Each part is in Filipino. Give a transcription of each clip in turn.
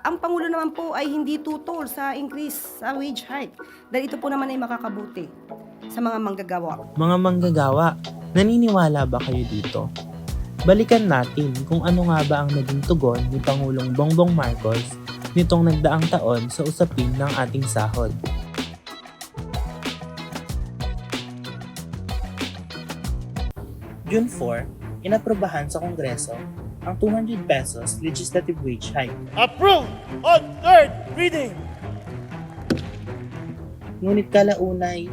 Ang Pangulo naman po ay hindi tutol sa increase sa wage hike dahil ito po naman ay makakabuti sa mga manggagawa. Mga manggagawa, naniniwala ba kayo dito? Balikan natin kung ano nga ba ang naging tugon ni Pangulong Bongbong Marcos nitong nagdaang taon sa usapin ng ating sahod. June 4, inaprobahan sa Kongreso ang 200 pesos legislative wage hike. Approved on third reading. Ngunit kalaunay,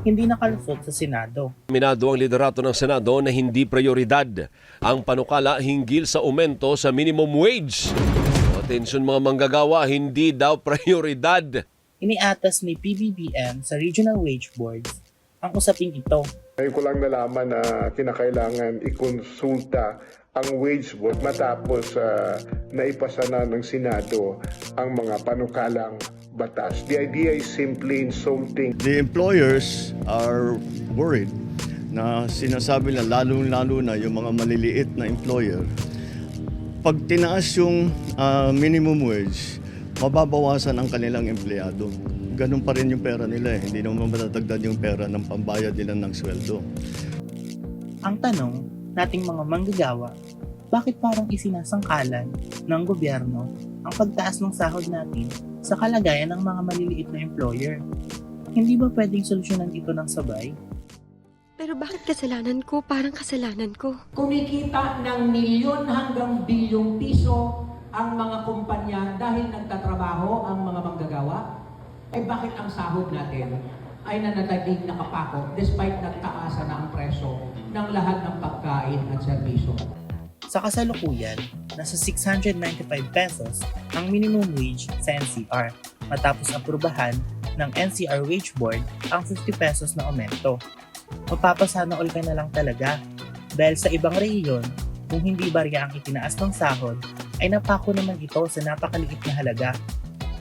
hindi nakalusot sa Senado. Minado ang liderato ng Senado na hindi prioridad ang panukala hinggil sa aumento sa minimum wage. Atensyon mga manggagawa, hindi daw prioridad. Iniatas ni PBBM sa Regional Wage Boards ang usaping ito. Ngayon ko lang nalaman na kinakailangan ikonsulta ang wage board matapos ah, naipasa na ng Senado ang mga panukalang batas. The idea is simply insulting The employers are worried na sinasabi na lalong-lalo na yung mga maliliit na employer. Pag tinaas yung ah, minimum wage, mababawasan ang kanilang empleyado. Ganun pa rin yung pera nila eh. Hindi naman matatagdan yung pera ng pambayad nila ng sweldo. Ang tanong nating mga manggagawa, bakit parang isinasangkalan ng gobyerno ang pagtaas ng sahod natin sa kalagayan ng mga maliliit na employer? Hindi ba pwedeng solusyonan ito ng sabay? Pero bakit kasalanan ko? Parang kasalanan ko. kumikita ng milyon hanggang bilyong piso ang mga kumpanya dahil nagtatrabaho ang mga manggagawa, eh bakit ang sahod natin ay nanataging nakapako despite nagtaasa na ang presyo ng lahat ng pagkain at serbisyo? Sa kasalukuyan, nasa 695 pesos ang minimum wage sa NCR matapos aprubahan ng NCR Wage Board ang 50 pesos na aumento. Mapapasana all ka na lang talaga dahil sa ibang rehiyon, kung hindi barya ang itinaas ng sahod, ay napako naman ito sa napakaliit na halaga.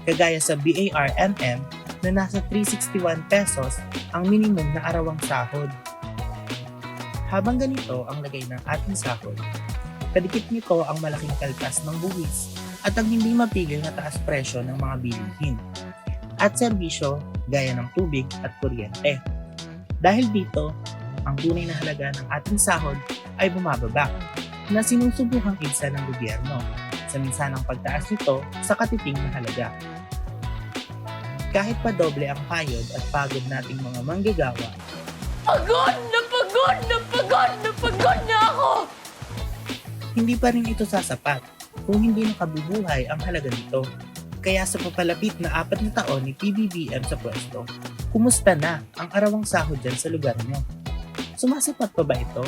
Kagaya sa BARMM na nasa 361 pesos ang minimum na arawang sahod. Habang ganito ang lagay ng ating sahod, kadikit nito ang malaking kaltas ng buwis at ang hindi mapigil na taas presyo ng mga bilihin at serbisyo gaya ng tubig at kuryente. Dahil dito, ang tunay na halaga ng ating sahod ay bumababa na sinusubuhang idsa ng gobyerno sa minsanang pagtaas nito sa katiting na halaga. Kahit pa doble ang payod at pagod nating mga manggagawa, Pagod na pagod na pagod na pagod na ako! hindi pa rin ito sasapat kung hindi nakabubuhay ang halaga nito. Kaya sa papalapit na apat na taon ni PBBM sa pwesto, kumusta na ang arawang sahod dyan sa lugar nyo? Sumasapat pa ba ito